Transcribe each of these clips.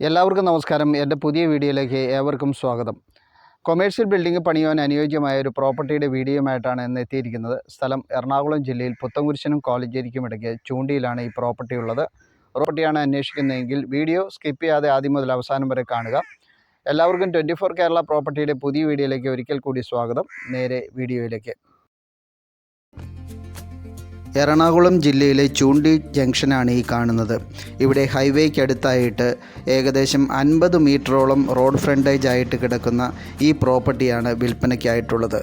എല്ലാവർക്കും നമസ്കാരം. എന്റെ പുതിയ വീഡിയോയിലേക്ക് ഏവർക്കും സ്വാഗതം. കൊമേഴ്ഷ്യൽ ബിൽഡിംഗ് പണിയുവാൻ അനുയോജ്യമായ ഒരു പ്രോപ്പർട്ടിയുടെ വീഡിയോയുമായിട്ടാണ് ഇന്ന് എത്തിയിരിക്കുന്നത്. സ്ഥലം എറണാകുളം ജില്ലയിൽ പുത്തംകുരിശനും കോളഞ്ചേരിക്കും ഇടയ്ക്ക് ചൂണ്ടിയിലാണ് ഈ പ്രോപ്പർട്ടി ഉള്ളത്. പ്രോപ്പർട്ടിയാണ് അന്വേഷിക്കുന്നതെങ്കിൽ വീഡിയോ സ്കിപ്പ് ചെയ്യാതെ ആദ്യം മുതൽ അവസാനം വരെ കാണുക. എല്ലാവർക്കും ട്വന്റി ഫോർ കേരള പ്രോപ്പർട്ടിയുടെ പുതിയ വീഡിയോയിലേക്ക് ഒരിക്കൽ കൂടി സ്വാഗതം. നേരെ വീഡിയോയിലേക്ക്. എറണാകുളം ജില്ലയിലെ ചൂണ്ടി ജംഗ്ഷനാണ് ഈ കാണുന്നത്. ഇവിടെ ഹൈവേക്കടുത്തായിട്ട് ഏകദേശം അൻപത് മീറ്ററോളം റോഡ് ഫ്രണ്ടേജ് ആയിട്ട് കിടക്കുന്ന ഈ പ്രോപ്പർട്ടിയാണ് വിൽപ്പനയ്ക്കായിട്ടുള്ളത്.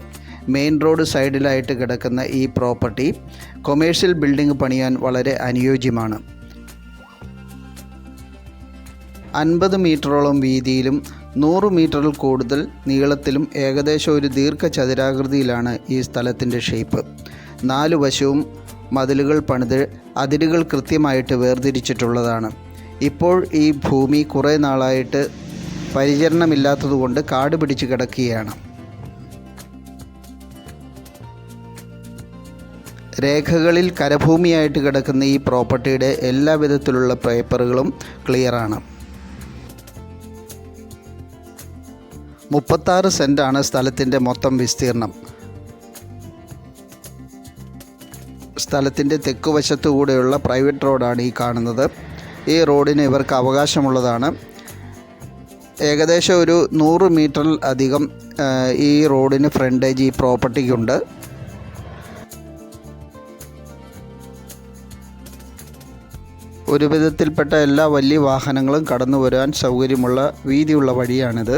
മെയിൻ റോഡ് സൈഡിലായിട്ട് കിടക്കുന്ന ഈ പ്രോപ്പർട്ടി കൊമേഴ്ഷ്യൽ ബിൽഡിംഗ് പണിയാൻ വളരെ അനുയോജ്യമാണ്. അൻപത് മീറ്ററോളം വീതിയിലും നൂറ് മീറ്ററിൽ കൂടുതൽ നീളത്തിലും ഏകദേശം ഒരു ദീർഘചതുരാകൃതിയിലാണ് ഈ സ്ഥലത്തിന്റെ ഷേപ്പ്. നാല് വശവും മതിലുകൾ പണിത് അതിരുകൾ കൃത്യമായിട്ട് വേർതിരിച്ചിട്ടുള്ളതാണ്. ഇപ്പോൾ ഈ ഭൂമി കുറേ നാളായിട്ട് പരിചരണമില്ലാത്തതുകൊണ്ട് കാട് പിടിച്ച് കിടക്കുകയാണ്. രേഖകളിൽ കരഭൂമിയായിട്ട് കിടക്കുന്ന ഈ പ്രോപ്പർട്ടിയുടെ എല്ലാ വിധത്തിലുള്ള പേപ്പറുകളും ക്ലിയറാണ്. മുപ്പത്താറ് സെന്റാണ് സ്ഥലത്തിന്റെ മൊത്തം വിസ്തീർണം. സ്ഥലത്തിന്റെ തെക്ക് വശത്തുകൂടെയുള്ള പ്രൈവറ്റ് റോഡാണ് ഈ കാണുന്നത്. ഈ റോഡിന് ഇവർക്ക് അവകാശമുള്ളതാണ്. ഏകദേശം ഒരു നൂറ് മീറ്ററിൽ അധികം ഈ റോഡിന് ഫ്രണ്ടേജ് ഈ പ്രോപ്പർട്ടിക്കുണ്ട്. ഒരു വിധത്തിൽപ്പെട്ട എല്ലാ വലിയ വാഹനങ്ങളും കടന്നു വരാൻ സൗകര്യമുള്ള വീതിയുള്ള വഴിയാണിത്.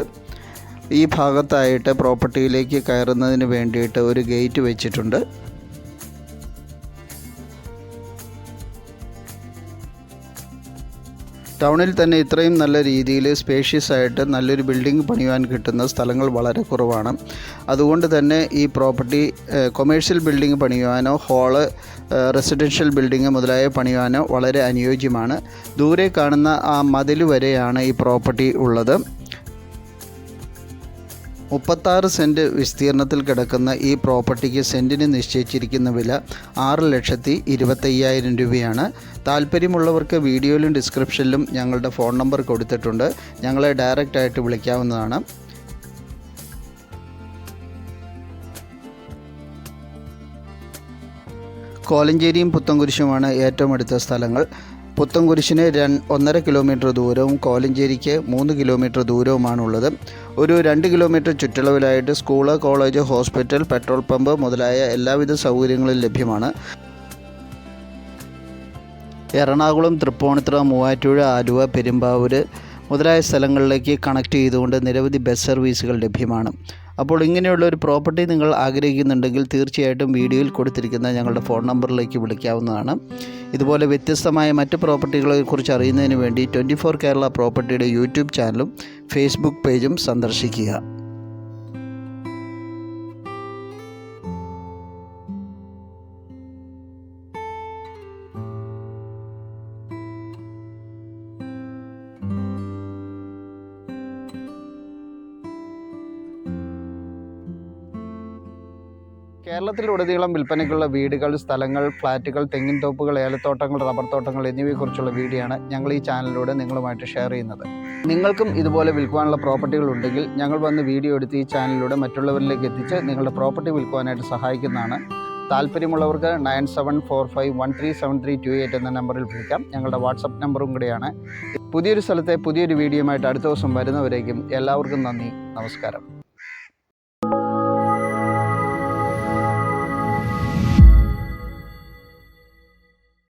ഈ ഭാഗത്തായിട്ട് പ്രോപ്പർട്ടിയിലേക്ക് കയറുന്നതിന് വേണ്ടിയിട്ട് ഒരു ഗേറ്റ് വെച്ചിട്ടുണ്ട്. ടൗണിൽ തന്നെ ഇത്രയും നല്ല രീതിയിൽ സ്പേഷ്യസ് ആയിട്ട് നല്ലൊരു ബിൽഡിംഗ് പണിയുവാൻ കിട്ടുന്ന സ്ഥലങ്ങൾ വളരെ കുറവാണ്. അതുകൊണ്ട് തന്നെ ഈ പ്രോപ്പർട്ടി കൊമേഴ്ഷ്യൽ ബിൽഡിംഗ് പണിയുവാനോ ഹാൾ റെസിഡൻഷ്യൽ ബിൽഡിംഗ് മുതലായ പണിയുവാനോ വളരെ അനുയോജ്യമാണ്. ദൂരെ കാണുന്ന ആ മതിൽ വരെയാണ് ഈ പ്രോപ്പർട്ടി ഉള്ളത്. മുപ്പത്താറ് സെന്റ് വിസ്തീർണത്തിൽ കിടക്കുന്ന ഈ പ്രോപ്പർട്ടിക്ക് സെന്റിന് നിശ്ചയിച്ചിരിക്കുന്ന വില ആറ് ലക്ഷത്തി ഇരുപത്തയ്യായിരം രൂപയാണ്. താല്പര്യമുള്ളവർക്ക് വീഡിയോയിലും ഡിസ്ക്രിപ്ഷനിലും ഞങ്ങളുടെ ഫോൺ നമ്പർ കൊടുത്തിട്ടുണ്ട്. ഞങ്ങളെ ഡയറക്റ്റായിട്ട് വിളിക്കാവുന്നതാണ്. കോലഞ്ചേരിയും പുത്തൻകുരിശുമാണ് ഏറ്റവും അടുത്ത സ്ഥലങ്ങൾ. പുത്തൻകുരിശിന് ഒന്നര കിലോമീറ്റർ ദൂരവും കോലഞ്ചേരിക്ക് മൂന്ന് കിലോമീറ്റർ ദൂരവുമാണുള്ളത്. ഒരു രണ്ട് kilometre ചുറ്റളവിലായിട്ട് school college hospital petrol pump മുതലായ എല്ലാവിധ സൗകര്യങ്ങളും ലഭ്യമാണ്. എറണാകുളം തൃപ്പൂണിത്തുറ മൂവാറ്റുപുഴ ആലുവ പെരുമ്പാവൂർ മുതലായ സ്ഥലങ്ങളിലേക്ക് കണക്ട് ചെയ്തുകൊണ്ട് നിരവധി ബസ് സർവീസുകൾ ലഭ്യമാണ്. അപ്പോൾ ഇങ്ങനെയുള്ള ഒരു പ്രോപ്പർട്ടി നിങ്ങൾ ആഗ്രഹിക്കുന്നുണ്ടെങ്കിൽ തീർച്ചയായിട്ടും വീഡിയോയിൽ കൊടുത്തിരിക്കുന്ന ഞങ്ങളുടെ ഫോൺ നമ്പറിലേക്ക് വിളിക്കാവുന്നതാണ്. ഇതുപോലെ വ്യത്യസ്തമായ മറ്റ് പ്രോപ്പർട്ടികളെക്കുറിച്ച് അറിയുന്നതിന് വേണ്ടി ട്വന്റി ഫോർ കേരള പ്രോപ്പർട്ടിയുടെ യൂട്യൂബ് ചാനലും ഫേസ്ബുക്ക് പേജും സന്ദർശിക്കുക. കേരളത്തിലുടനീളം വിൽപ്പനയ്ക്കുള്ള വീടുകൾ സ്ഥലങ്ങൾ ഫ്ലാറ്റുകൾ തെങ്ങിൻ തോപ്പുകൾ ഏലത്തോട്ടങ്ങൾ റബ്ബർ തോട്ടങ്ങൾ എന്നിവയെക്കുറിച്ചുള്ള വീഡിയോ ആണ് ഞങ്ങൾ ഈ ചാനലിലൂടെ നിങ്ങളുമായിട്ട് ഷെയർ ചെയ്യുന്നത്. നിങ്ങൾക്കും ഇതുപോലെ വിൽക്കുവാനുള്ള പ്രോപ്പർട്ടികൾ ഉണ്ടെങ്കിൽ ഞങ്ങൾ വന്ന് വീഡിയോ എടുത്ത് ഈ ചാനലിലൂടെ മറ്റുള്ളവരിലേക്ക് എത്തിച്ച് നിങ്ങളുടെ പ്രോപ്പർട്ടി വിൽക്കുവാനായിട്ട് സഹായിക്കുന്നതാണ്. താല്പര്യമുള്ളവർക്ക് nine seven four five one three seven three two eight എന്ന നമ്പറിൽ വിളിക്കാം. ഞങ്ങളുടെ വാട്സപ്പ് നമ്പറും കൂടെയാണ്. പുതിയൊരു സ്ഥലത്തെ പുതിയൊരു വീഡിയോയുമായിട്ട് അടുത്ത ദിവസം വരുന്നവരേക്കും എല്ലാവർക്കും നന്ദി. നമസ്കാരം.